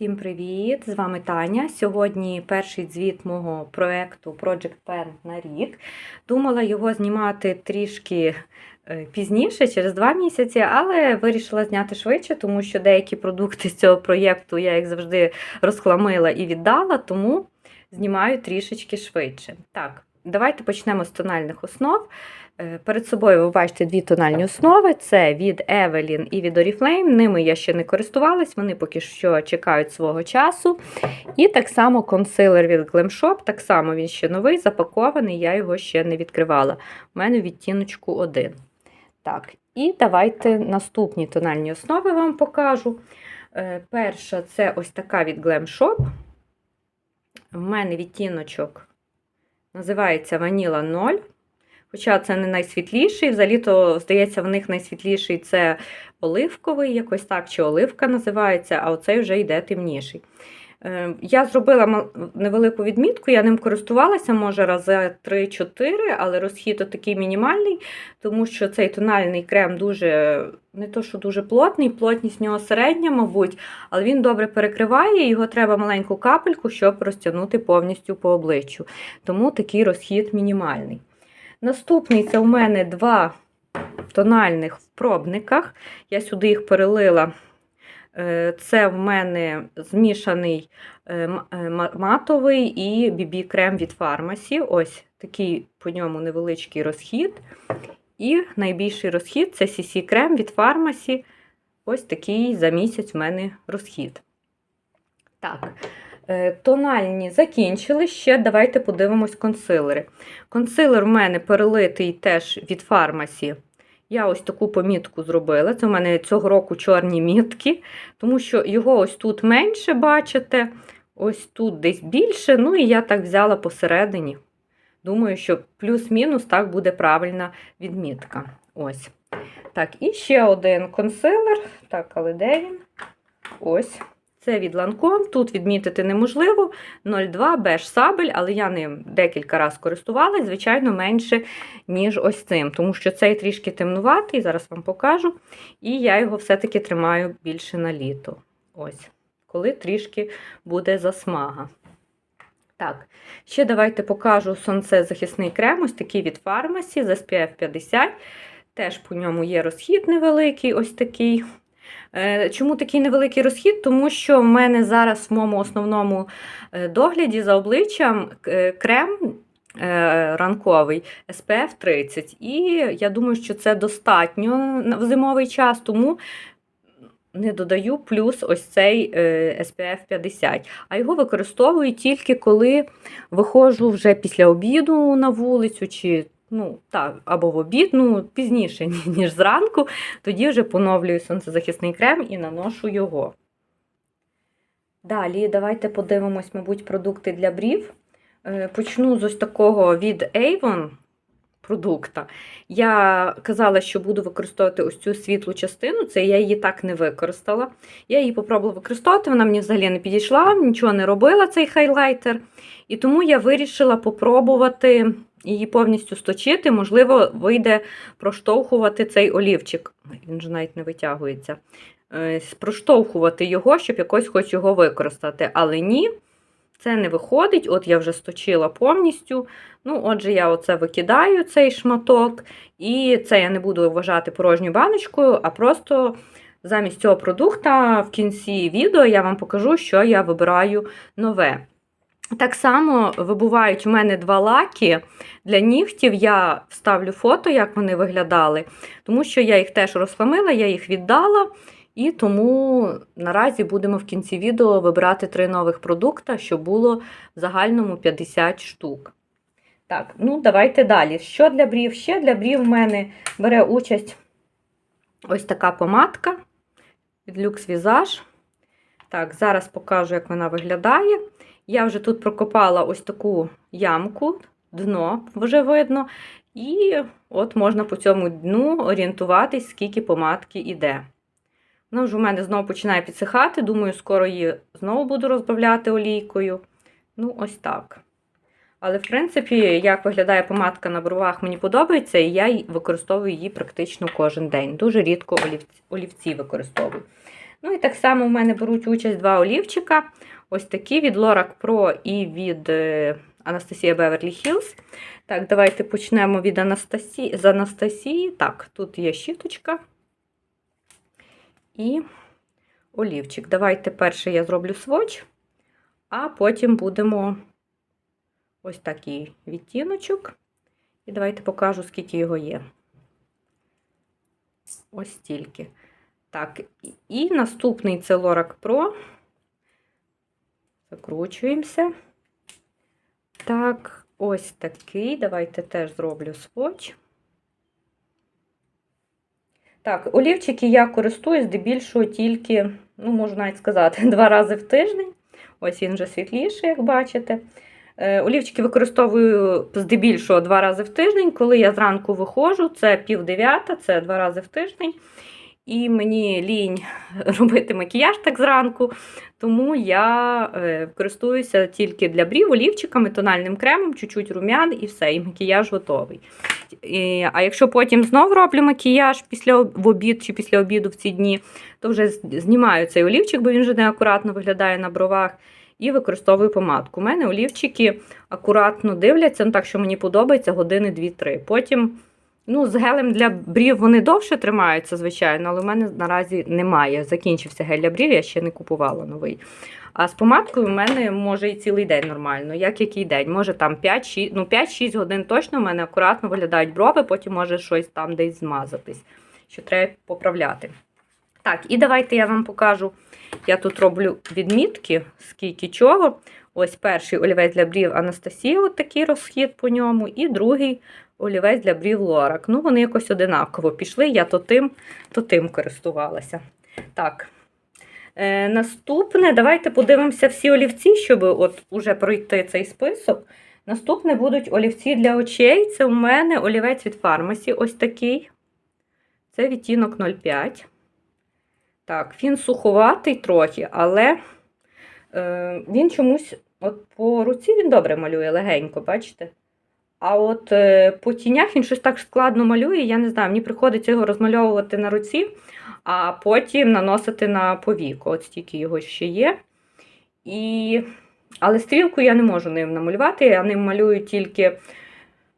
Всім привіт! З вами Таня. Сьогодні перший звіт мого проєкту Project Pen на рік. Думала його знімати трішки е, пізніше, через два місяці, але вирішила зняти швидше, тому що деякі продукти з цього проєкту я, як завжди, розхламила і віддала, тому знімаю трішечки швидше. Так, давайте почнемо з тональних основ. Е, Перед собою ви бачите дві тональні основи: це від Evelyn і від Oriflame. Ними я ще не користувалась, вони поки що чекають свого часу. І так само консилер від Glam Shop, так само він ще новий, запакований, я його ще не відкривала. У мене відтіночку 1. Так, і давайте наступні тональні основи вам покажу. Е, Перша це ось така від Glam Shop. В мене відтіночок називається Ваніла 0. Хоча це не найсвітліший, взагалі-то, здається, в них найсвітліший це оливковий, якось так, чи оливка називається, а оцей вже йде темніший. Е, Я зробила невелику відмітку, я ним користувалася, може, рази 3-4, але розхід такий мінімальний, тому що цей тональний крем дуже, не то, що дуже плотний, плотність нього середня, мабуть, але він добре перекриває, його треба маленьку капельку, щоб розтягнути повністю по обличчю. Тому такий розхід мінімальний. Наступний це у мене два тональних в пробниках. Я сюди їх перелила. Е, Це в мене змішаний е, е, ма- матовий і BB-крем від фармасі. Ось такий по ньому невеличкий розхід. І найбільший розхід це CC-крем від фармасі. Ось такий за місяць в мене розхід. Так, тональні закінчили. Ще давайте подивимось консилери. Консилер в мене перелитий теж від фармасі. Я ось таку помітку зробила. Це в мене цього року чорні мітки, тому що його ось тут менше, бачите, ось тут десь більше. Ну і я так взяла посередині. Думаю, що плюс-мінус так буде правильна відмітка. Ось. Так, і ще один консилер. Так, але де він? Ось. Це від Lancome. Тут відмітити неможливо. 02 беж сабель, але я ним декілька разів користувалась, звичайно, менше, ніж ось цим, тому що цей трішки темнуватий, зараз вам покажу. І я його все-таки тримаю більше на літо. Ось, коли трішки буде засмага. Так, ще давайте покажу сонцезахисний крем, ось такий від фармасі з SPF 50. Теж по ньому є розхід невеликий, ось такий. Е, Чому такий невеликий розхід? Тому що в мене зараз в моєму основному е, догляді за обличчям е, крем ранковий SPF 30. І я думаю, що це достатньо в зимовий час, тому не додаю плюс ось цей SPF 50. А його використовую тільки коли виходжу вже після обіду на вулицю, чи ну, так, або в обід, ну, пізніше, ніж зранку. Тоді вже поновлюю сонцезахисний крем і наношу його. Далі давайте подивимось, мабуть, продукти для брів. Е, Почну з ось такого від Avon продукта. Я казала, що буду використовувати ось цю світлу частину, це я її так не використала. Я її попробувала використовувати, вона мені взагалі не підійшла, нічого не робила цей хайлайтер. І тому я вирішила попробувати її повністю сточити. Можливо, вийде проштовхувати цей олівчик. Він же навіть не витягується. Е, Проштовхувати його, щоб якось хоч його використати. Але ні, це не виходить. От я вже сточила повністю. Ну, отже, я оце викидаю цей шматок. І це я не буду вважати порожньою баночкою, а просто замість цього продукта в кінці відео я вам покажу, що я вибираю нове. Так само вибувають у мене два лаки для нігтів. Я вставлю фото, як вони виглядали, тому що я їх теж розхламила, я їх віддала. І тому наразі будемо в кінці відео вибирати три нових продукта, щоб було в загальному 50 штук. Так, ну давайте далі. Що для брів? Ще для брів в мене бере участь ось така помадка від Lux Visage. Так, зараз покажу, як вона виглядає. Я вже тут прокопала ось таку ямку, дно вже видно. І от можна по цьому дну орієнтуватись, скільки помадки йде. Вона вже у мене знову починає підсихати. Думаю, скоро її знову буду розбавляти олійкою. Ну, ось так. Але, в принципі, як виглядає помадка на бровах, мені подобається, і я використовую її практично кожен день. Дуже рідко олівці, використовую. Ну і так само в мене беруть участь два олівчика. Ось такі від Lorac Pro і від е, Анастасія Beverly Hills. Так, давайте почнемо від Анастасії. з Анастасії. Так, тут є щіточка і олівчик. Давайте перше я зроблю сводч, а потім будемо ось такий відтіночок. І давайте покажу, скільки його є. Ось стільки. Так, і- наступний це Lorac Pro. Закручуємося. Так, ось такий. Давайте теж зроблю сводч. Так, олівчики я користуюсь здебільшого тільки, ну, можу навіть сказати, два рази в тиждень. Ось він вже світліший, як бачите. Е, Олівчики використовую здебільшого два рази в тиждень. Коли я зранку виходжу, це пів дев'ята, це два рази в тиждень. І мені лінь робити макіяж так зранку, тому я е, користуюся тільки для брів олівчиками, тональним кремом, чуть-чуть рум'ян і все, і макіяж готовий. І, а якщо потім знов роблю макіяж після в обід чи після обіду в ці дні, то вже знімаю цей олівчик, бо він вже неакуратно виглядає на бровах, і використовую помадку. У мене олівчики акуратно дивляться, ну так що мені подобається години 2-3. Потім. Ну, з гелем для брів вони довше тримаються, звичайно, але в мене наразі немає. Закінчився гель для брів, я ще не купувала новий. А з помадкою в мене може і цілий день нормально. Як який день? Може там 5-6 ну, 5-6 годин точно в мене акуратно виглядають брови, потім може щось там десь змазатись, що треба поправляти. Так, і давайте я вам покажу. Я тут роблю відмітки, скільки чого. Ось перший олівець для брів Анастасія, от такий розхід по ньому, і другий олівець для брів Лорак. Ну, вони якось одинаково пішли, я то тим, то тим користувалася. Так. Е, наступне, давайте подивимося всі олівці, щоб от уже пройти цей список. Наступне будуть олівці для очей. Це у мене олівець від фармасі, ось такий. Це відтінок 05. Так, він суховатий трохи, але е, він чомусь от по руці він добре малює, легенько, бачите? А от е, по тінях він щось так складно малює, я не знаю, мені приходиться його розмальовувати на руці, а потім наносити на повіку. От стільки його ще є. І... Але стрілку я не можу ним намалювати, я ним малюю тільки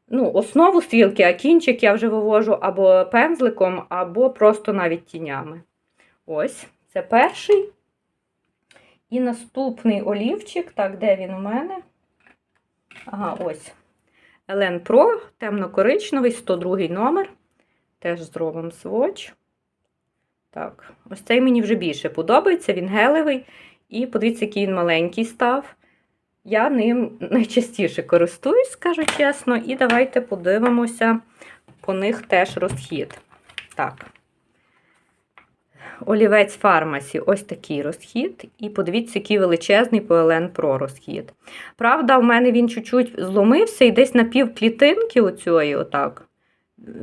ну, основу стрілки, а кінчик я вже вивожу або пензликом, або просто навіть тінями. Ось, це перший. І наступний олівчик, так, де він у мене? Ага, ось. Елен Pro, темно-коричневий, 102 номер. Теж зробимо сводч. Так, ось цей мені вже більше подобається, він гелевий. І подивіться, який він маленький став. Я ним найчастіше користуюсь, скажу чесно, і давайте подивимося по них теж розхід. Так. Олівець фармасі ось такий розхід. І подивіться, який величезний Елен Pro розхід. Правда, в мене він чуть-чуть зломився і десь на пів клітинки оцієї, отак.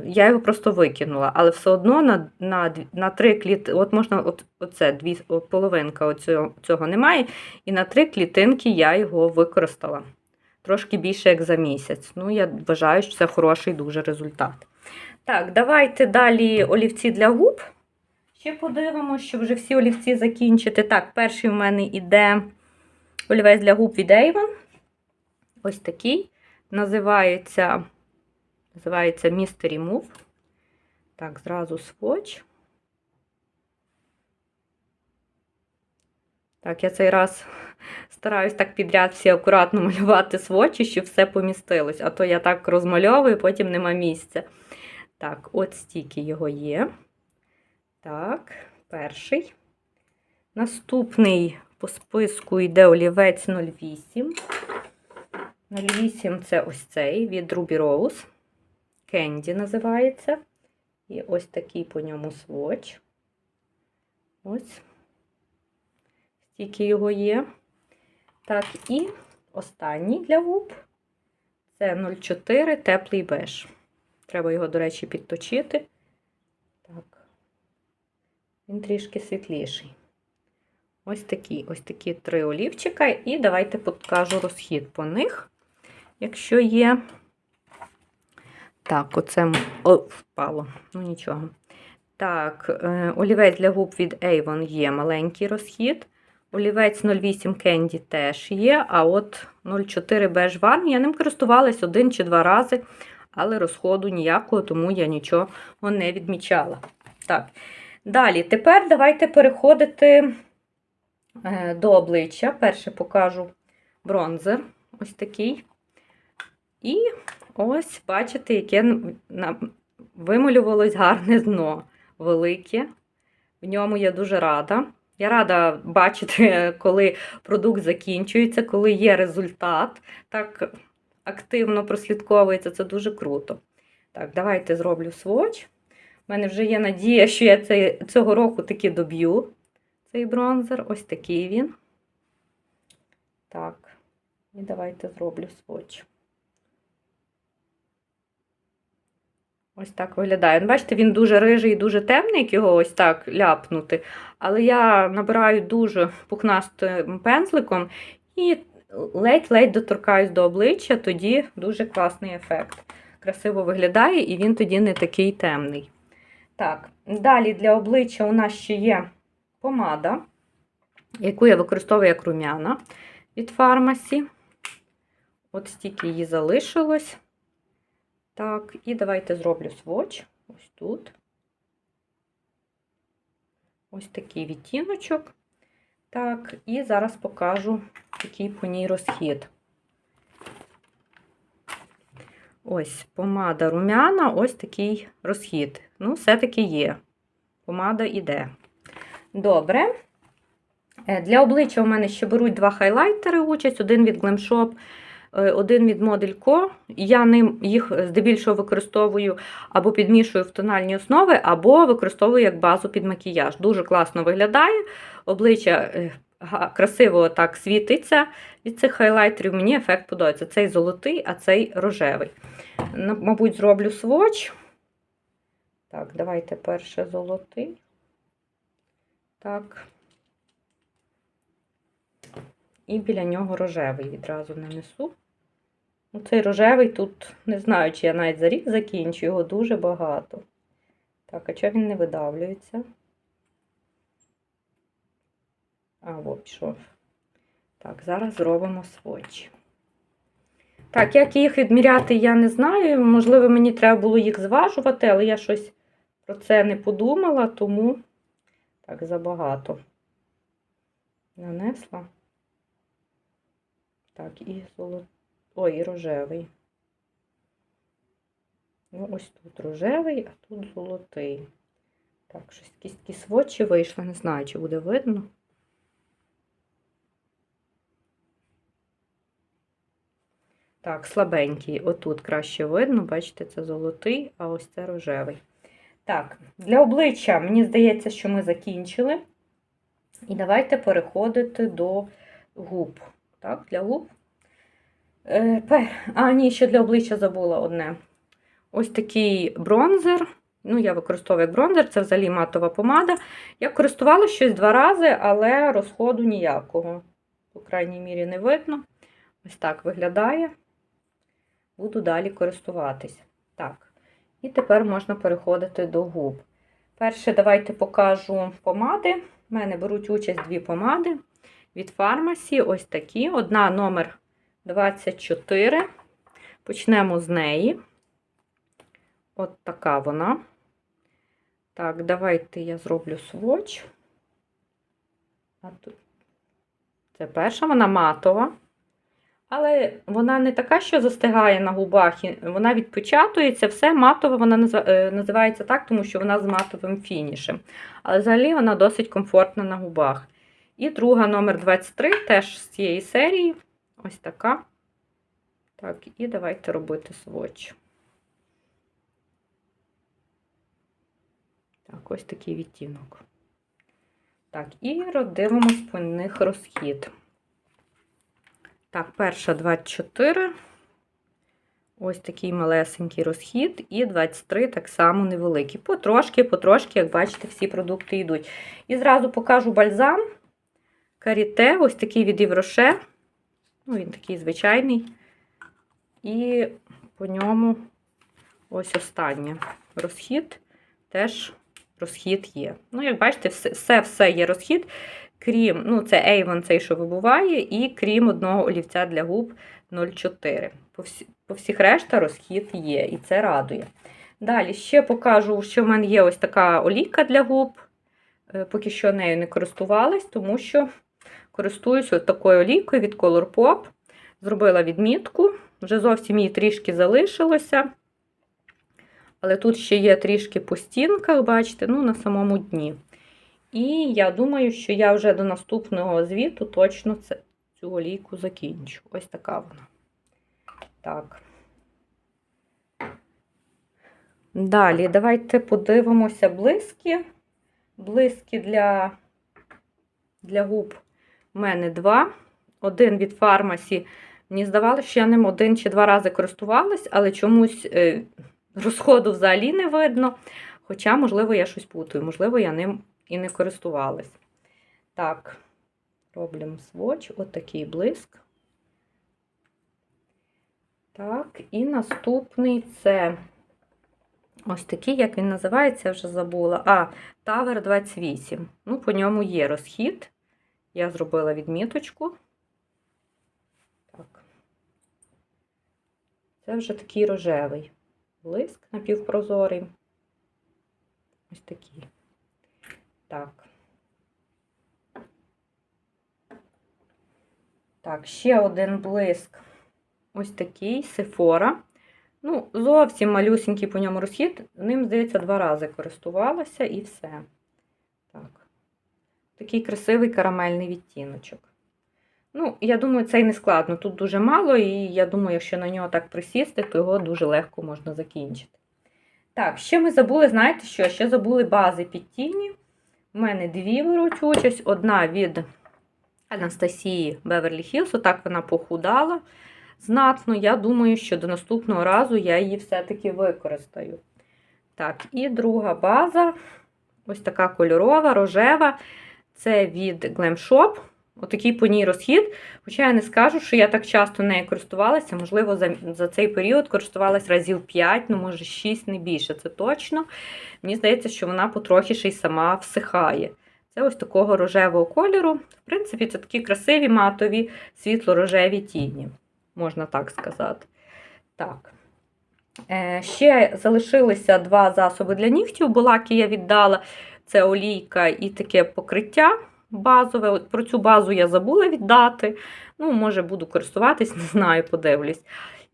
Я його просто викинула, але все одно на на, на три кліт... От можна, от, оце, дві, половинка оцього, цього немає. І на три клітинки я його використала. Трошки більше, як за місяць. Ну, я вважаю, що це хороший дуже результат. Так, давайте далі олівці для губ. Ще подивимося, щоб вже всі олівці закінчити. Так, перший в мене іде олівець для губ від Avon. Ось такий. Називається, називається Mystery Move. Так, зразу сводч. Так, я цей раз стараюсь так підряд всі акуратно малювати сводчі, щоб все помістилось. А то я так розмальовую, потім нема місця. Так, от стільки його є. Так, перший. Наступний по списку йде олівець 08. 08 це ось цей від Ruby Rose. Candy називається. І ось такий по ньому сводч. Ось. Стільки його є. Так, і останній для губ. Це 04 теплий беж. Треба його, до речі, підточити. Він трішки світліший. Ось такі, ось такі три олівчика. І давайте покажу розхід по них. Якщо є. Так, оце О, впало. Ну нічого. Так, е, олівець для губ від Avon є маленький розхід. Олівець 08 Candy теж є, а от 04 Beige Warm я ним користувалась один чи два рази, але розходу ніякого, тому я нічого не відмічала. Так, далі, тепер давайте переходити е, до обличчя. Перше покажу бронзер, ось такий. І ось, бачите, яке вималювалось гарне дно велике. В ньому я дуже рада. Я рада бачити, коли продукт закінчується, коли є результат, так активно прослідковується. Це дуже круто. Так, давайте зроблю сводч. У мене вже є надія, що я цього року таки доб'ю цей бронзер. Ось такий він. Так, і давайте зроблю сводч. Ось так виглядає. Ну, Бачите, він дуже рижий і дуже темний, як його ось так ляпнути. Але я набираю дуже пухнастим пензликом і ледь-ледь доторкаюсь до обличчя, тоді дуже класний ефект. Красиво виглядає, і він тоді не такий темний. Так, далі для обличчя у нас ще є помада, яку я використовую як рум'яна від фармасі. От стільки її залишилось. Так, і давайте зроблю сводч. Ось тут. Ось такий відтіночок. Так, і зараз покажу, який по ній розхід. Ось помада румяна, ось такий розхід. Ну, все-таки є. Помада іде. Добре. Е, Для обличчя у мене ще беруть два хайлайтери участь: один від Glam Shop, е, один від Model Co. Я ним їх здебільшого використовую або підмішую в тональні основи, або використовую як базу під макіяж. Дуже класно виглядає. Обличчя е, красиво так світиться від цих хайлайтерів. Мені ефект подобається. Цей золотий, а цей рожевий. Мабуть, зроблю сводч. Так, давайте перше золотий. Так. І біля нього рожевий відразу нанесу. Ну, Цей рожевий тут, не знаю, чи я навіть за рік закінчу, його дуже багато. Так, а чого він не видавлюється? А, от пішов. Так, зараз зробимо сводч. Так, як їх відміряти, я не знаю. Можливо, мені треба було їх зважувати, але я щось про це не подумала, тому так забагато нанесла. Так, і золотий. Ой, і рожевий. Ну, ось тут рожевий, а тут золотий. Так, щось якісь такі сводчі вийшли, не знаю, чи буде видно. Так, слабенький. Отут краще видно, бачите, це золотий, а ось це рожевий. Так, для обличчя, мені здається, що ми закінчили. І давайте переходити до губ. Так, для губ. Е, А, ні, ще для обличчя забула одне. Ось такий бронзер. Ну, я використовую як бронзер, це взагалі матова помада. Я користувала щось два рази, але розходу ніякого. По крайній мірі, не видно. Ось так виглядає. Буду далі користуватись. Так. І тепер можна переходити до губ. Перше, давайте покажу помади. У мене беруть участь дві помади від фармасі. Ось такі. Одна номер 24. Почнемо з неї. От така вона. Так, давайте я зроблю сводч. Це перша, вона матова. Але вона не така, що застигає на губах, вона відпечатується, все матове, вона е, називається так, тому що вона з матовим фінішем. Але взагалі вона досить комфортна на губах. І друга номер 23, теж з цієї серії. Ось така. Так, і давайте робити сводч. Так, ось такий відтінок. Так, і дивимось по них розхід. Так, перша 24. Ось такий малесенький розхід, і 23 так само невеликий. Потрошки, потрошки, як бачите, всі продукти йдуть. І зразу покажу бальзам. Каріте, ось такий від Євроше. Ну, він такий звичайний. І по ньому ось останнє розхід теж розхід є. Ну, як бачите, все, все, все є розхід, крім, ну, це Avon, цей, що вибуває, і крім одного олівця для губ 0,4. По, всі, по всіх решта розхід є, і це радує. Далі ще покажу, що в мене є ось така олійка для губ. Е, Поки що нею не користувалась, тому що користуюсь такою олійкою від Colourpop. Зробила відмітку, вже зовсім її трішки залишилося. Але тут ще є трішки по стінках, бачите, ну, на самому дні. І я думаю, що я вже до наступного звіту точно це, цю олійку закінчу. Ось така вона. Так. Далі, давайте подивимося блиски. Блиски для, для губ у мене два. Один від фармасі. Мені здавалося, що я ним один чи два рази користувалась, але чомусь е, розходу взагалі не видно. Хоча, можливо, я щось путаю, можливо, я ним і не користувалась. Так, робимо сводч, отакий блиск. Так, і наступний це ось такий, як він називається, я вже забула. А, Tower 28. Ну, по ньому є розхід. Я зробила відміточку. Так. Це вже такий рожевий блиск напівпрозорий. Ось такий. Так. Так, ще один блиск. Ось такий Sephora. Ну, зовсім малюсенький по ньому розхід. Ним, здається, два рази користувалася і все. Так. Такий красивий карамельний відтіночок. Ну, я думаю, це і не складно. Тут дуже мало, і я думаю, якщо на нього так присісти, то його дуже легко можна закінчити. Так, ще ми забули, знаєте що? Ще забули бази під тіні. У мене дві беруть участь. Одна від Анастасії Беверлі Хілс. Отак вона похудала знатно. Я думаю, що до наступного разу я її все-таки використаю. Так, і друга база. Ось така кольорова, рожева. Це від Glam Shop. Отакий по ній розхід. Хоча я не скажу, що я так часто нею користувалася. Можливо, за, за цей період користувалась разів 5, ну, може, 6, не більше. Це точно. Мені здається, що вона потрохи ще й сама всихає. Це ось такого рожевого кольору. В принципі, це такі красиві матові світло-рожеві тіні, можна так сказати. Так. Е, Ще залишилися два засоби для нігтів. Булаки я віддала. Це олійка і таке покриття базове. От Про цю базу я забула віддати. Ну, може, буду користуватись, не знаю, подивлюсь.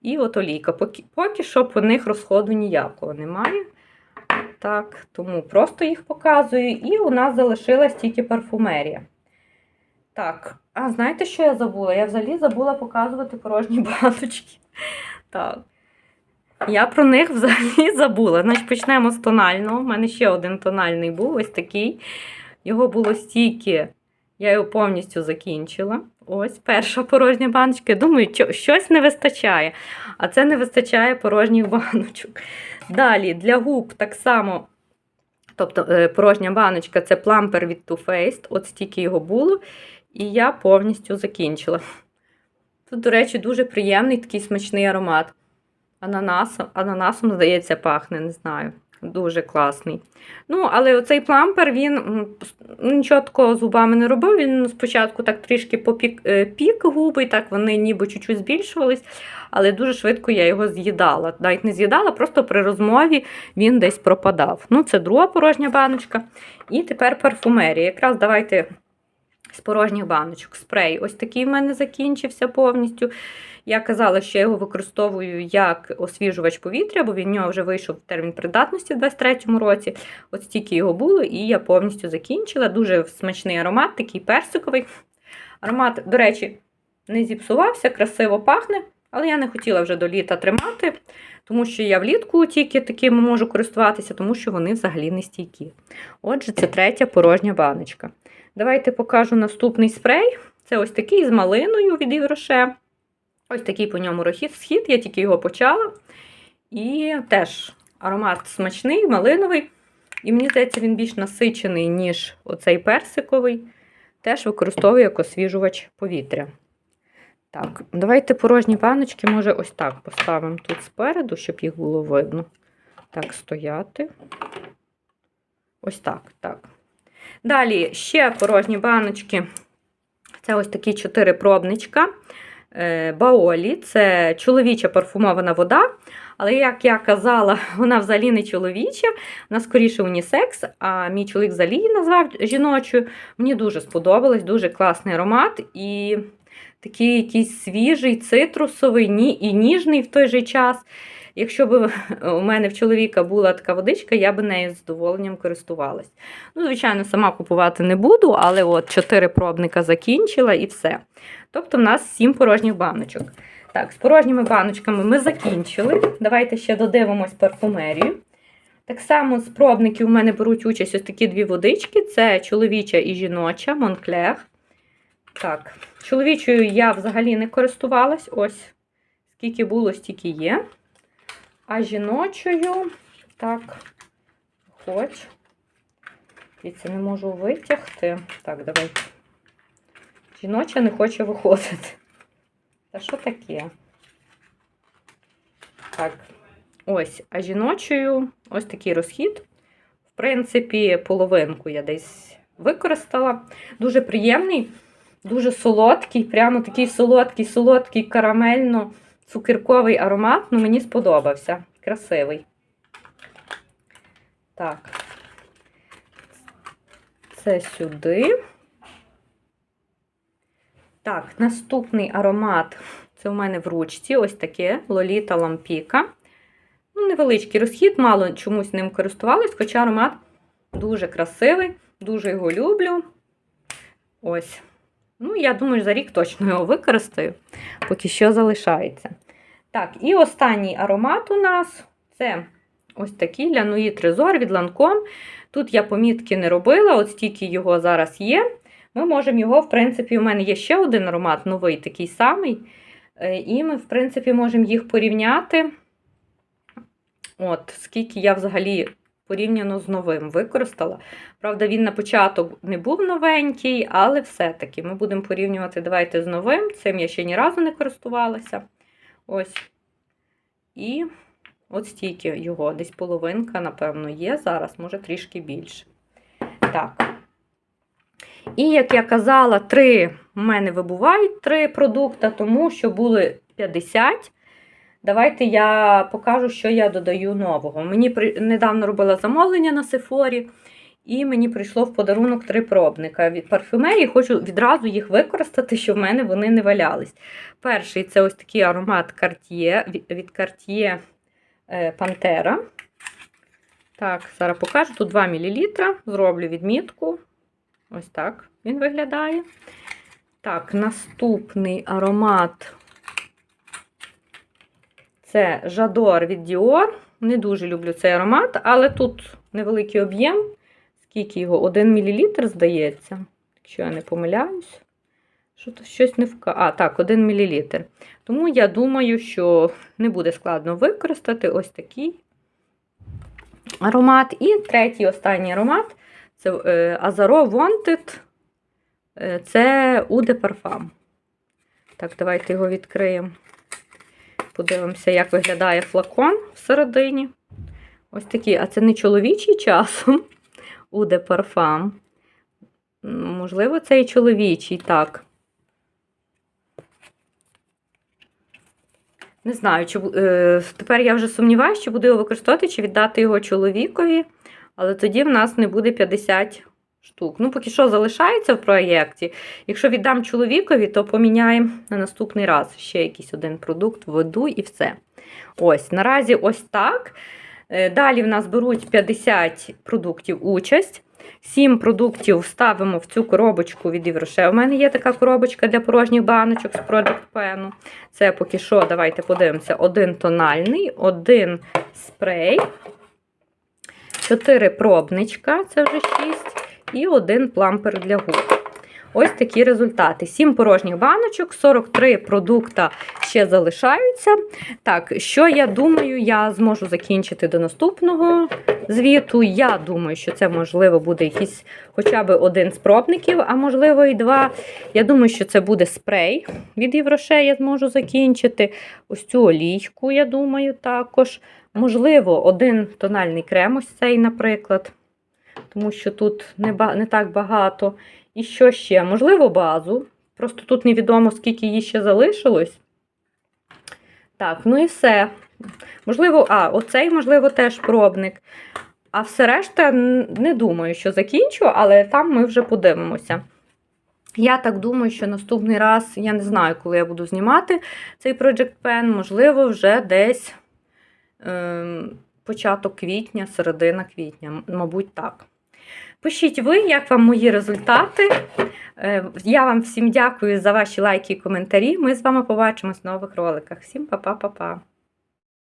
І от олійка. Поки, поки що по них розходу ніякого немає. Так, тому просто їх показую. І у нас залишилась тільки парфумерія. Так, а знаєте, що я забула? Я взагалі забула показувати порожні баночки. Так. Я про них взагалі забула. Значить, почнемо з тонального. У мене ще один тональний був, ось такий. Його було стільки, я його повністю закінчила. Ось перша порожня баночка. Я думаю, що- щось не вистачає. А це не вистачає порожніх баночок. Далі для губ так само. Тобто е, порожня баночка це плампер від Too Faced, от стільки його було, і я повністю закінчила. Тут, до речі, дуже приємний такий смачний аромат. Ананасом, ананасом, здається, пахне, не знаю. Дуже класний. Ну, але оцей плампер, він ну, нічого такого зубами не робив. Він спочатку так трішки попік е, пік губи, так вони ніби чуть-чуть збільшувались, але дуже швидко я його з'їдала. Навіть не з'їдала, просто при розмові він десь пропадав. Ну, це друга порожня баночка. І тепер парфумерія. Якраз давайте з порожніх баночок. Спрей. Ось такий в мене закінчився повністю. Я казала, що я його використовую як освіжувач повітря, бо він в нього вже вийшов термін придатності в 23-му році. От стільки його було, і я повністю закінчила. Дуже смачний аромат, такий персиковий. Аромат, до речі, не зіпсувався, красиво пахне, але я не хотіла вже до літа тримати, тому що я влітку тільки такими можу користуватися, тому що вони взагалі не стійкі. Отже, це третя порожня баночка. Давайте покажу наступний спрей. Це ось такий з малиною від Івроше. Ось такий по ньому схід, я тільки його почала. І теж аромат смачний, малиновий. І мені здається, він більш насичений, ніж оцей персиковий. Теж використовую як освіжувач повітря. Так, давайте порожні баночки, може, ось так поставимо тут спереду, щоб їх було видно. Так, стояти. Ось так. так. Далі ще порожні баночки. Це ось такі чотири пробничка. Е, Баолі це чоловіча парфумована вода. Але, як я казала, вона взагалі не чоловіча, вона скоріше унісекс, а мій чоловік взагалі її назвав жіночою. Мені дуже сподобалось, дуже класний аромат і такий якийсь свіжий, цитрусовий і ніжний в той же час. Якщо б у мене в чоловіка була така водичка, я б нею з задоволенням користувалась. Ну, звичайно, сама купувати не буду, але от чотири пробника закінчила і все. Тобто, в нас сім порожніх баночок. Так, з порожніми баночками ми закінчили. Давайте ще додивимось парфумерію. Так само з пробників у мене беруть участь ось такі дві водички: це чоловіча і жіноча Монклех. Так, чоловічою я взагалі не користувалась. Ось скільки було, стільки є. А жіночою, так, хоч. Дивіться, не можу витягти. Так, давайте. Жіноча не хоче виходити. Та що таке? Так, ось, а жіночою ось такий розхід. В принципі, половинку я десь використала. Дуже приємний, дуже солодкий, прямо такий солодкий, солодкий, карамельно-цукерковий аромат. Ну, мені сподобався. Красивий. Так, це сюди. Так, наступний аромат це у мене в ручці, ось таке Лоліта Лампіка. Ну, невеличкий розхід, мало чомусь ним користувалась, хоча аромат дуже красивий, дуже його люблю. Ось. Ну, я думаю, за рік точно його використаю, поки що залишається. Так, і останній аромат у нас це ось такий Лянуї Трезор від Lancome. Тут я помітки не робила, от стільки його зараз є. Ми можемо його, в принципі, у мене є ще один аромат, новий такий самий. Е, І ми, в принципі, можемо їх порівняти. От, скільки я взагалі порівняно з новим використала. Правда, він на початок не був новенький, але все-таки ми будемо порівнювати давайте з новим. Цим я ще ні разу не користувалася. Ось. І от стільки його, десь половинка, напевно, є зараз, може трішки більше. Так. І, як я казала, три в мене вибувають три продукти, тому що були 50. Давайте я покажу, що я додаю нового. Мені при... недавно робила замовлення на Сефорі, і мені прийшло в подарунок три пробника від парфюмерії. Хочу відразу їх використати, щоб в мене вони не валялись. Перший це ось такий аромат Cartier, від Cartier Pantera. Так, зараз покажу. Тут 2 мл. Зроблю відмітку. Ось так він виглядає. Так, наступний аромат це Жадор від Dior. Не дуже люблю цей аромат, але тут невеликий об'єм. Скільки його? 1 мл, здається, якщо я не помиляюсь. Що то щось не вка... А, так, 1 мл. Тому я думаю, що не буде складно використати ось такий аромат. І третій останній аромат це Azaro Wanted. Це Ude Parfum. Так, давайте його відкриємо. Подивимося, як виглядає флакон всередині. Ось такий, а це не чоловічий часом. Ude Parfum. Можливо, це і чоловічий, так. Не знаю, чи, е, тепер я вже сумніваюся, чи буду його використовувати, чи віддати його чоловікові. Але тоді в нас не буде 50 штук. Ну, поки що залишається в проєкті. Якщо віддам чоловікові, то поміняємо на наступний раз ще якийсь один продукт, введу і все. Ось, наразі ось так. Далі в нас беруть 50 продуктів участь. 7 продуктів ставимо в цю коробочку від Євроше. У мене є така коробочка для порожніх баночок з Project Pen. Це поки що, давайте подивимося: один тональний, один спрей, 4 пробничка, це вже 6, і один плампер для губ. Ось такі результати. 7 порожніх баночок, 43 продукта ще залишаються. Так, що я думаю, я зможу закінчити до наступного звіту. Я думаю, що це, можливо, буде якийсь хоча б один з пробників, а можливо, і два. Я думаю, що це буде спрей від Євроше, я зможу закінчити. Ось цю олійку, я думаю, також. Можливо, один тональний крем, ось цей, наприклад. Тому що тут не, не так багато. І що ще? Можливо, базу. Просто тут невідомо, скільки її ще залишилось. Так, ну і все. Можливо, а, оцей, можливо, теж пробник. А все решта не думаю, що закінчу, але там ми вже подивимося. Я так думаю, що наступний раз, я не знаю, коли я буду знімати цей Project Pen, можливо, вже десь ем, початок квітня, середина квітня, мабуть, так. Пишіть ви, як вам мої результати. Е, Я вам всім дякую за ваші лайки і коментарі. Ми з вами побачимось в нових роликах. Всім па-па-па-па.